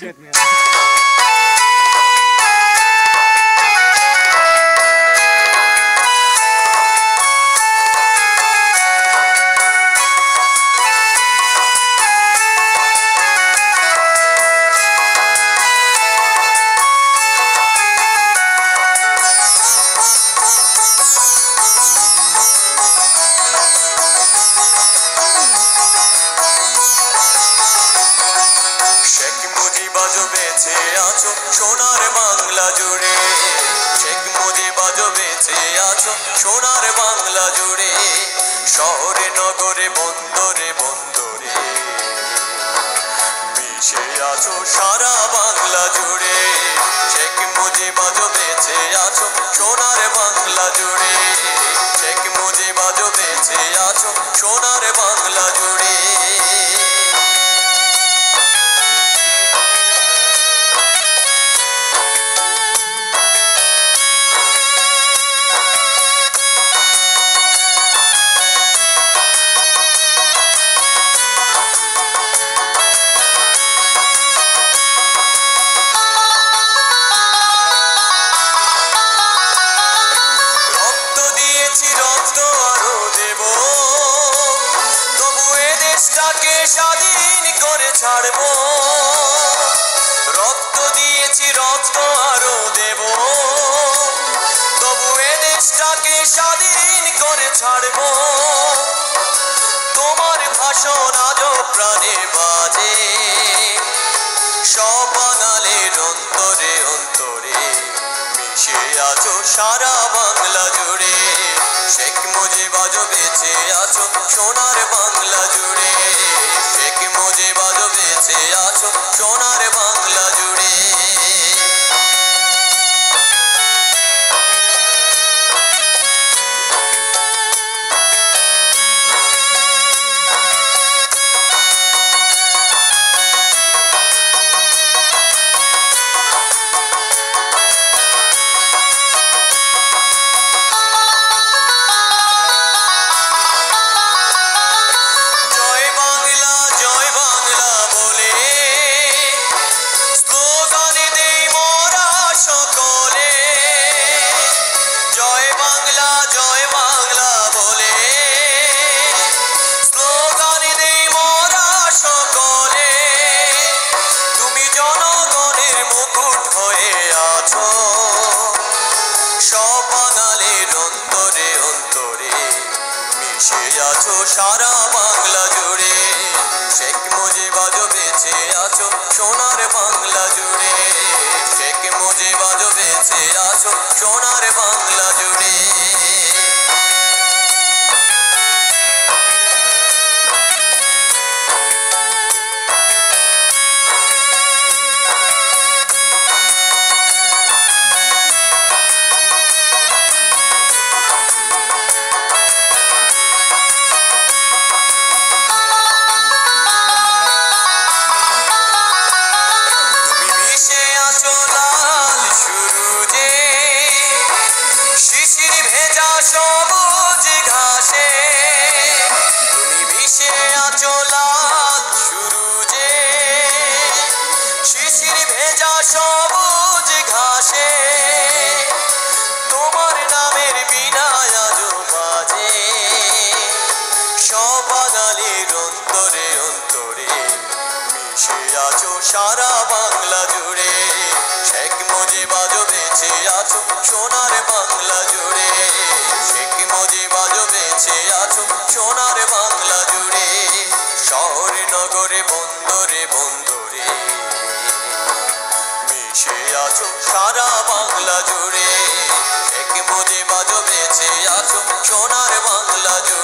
শেখ মুজিবাজ বেঁচে আছো, সোনার বাংলা জুড়ে। শেখ মুজিবাজ বেঁচে আছো, সোনার বাংলা জুড়ে। শহরে, নগরে, বন্দরে বন্দরে। মিশে আছো সারা বাংলা জুড়ে। শেখ মুজিবাজ বেঁচে আছো, সোনার বাংলা জুড়ে। শেখ মুজিবাজ বেঁচে আছো, সোনার স্বাধীন করে ছাড়ব। রক্ত দিয়েছি, রক্ত আরও দেব। তবু এ দেশটাকে স্বাধীন করে ছাড়ব। তোমার ভাষণ আজও প্রাণে বাজে। বাঙালির অন্তরে অন্তরে মিশে আছো সারা বাংলা জুড়ে। শেখ মুজিবাজ বেঁচে আছো, সোনার বাংলা জুড়ে। সব বাঙালির অন্তরে অন্তরে মিশে আছো সারা বাংলা জুড়ে। শেখ মুজিবাজ আছো সারা বাংলা জুড়ে। শেখ মুজিবাজ বেঁচে আছো, সোনার বাংলা জুড়ে। শেখ মুজিবাজ বেঁচে আছো, সোনার বাংলা জুড়ে। শহরে, নগরে, বন্দরে বন্দরে। মিশে আছো সারা বাংলা জুড়ে। শেখ মুজিবাজ বেঁচে আছো, সোনার বাংলা জুড়ে।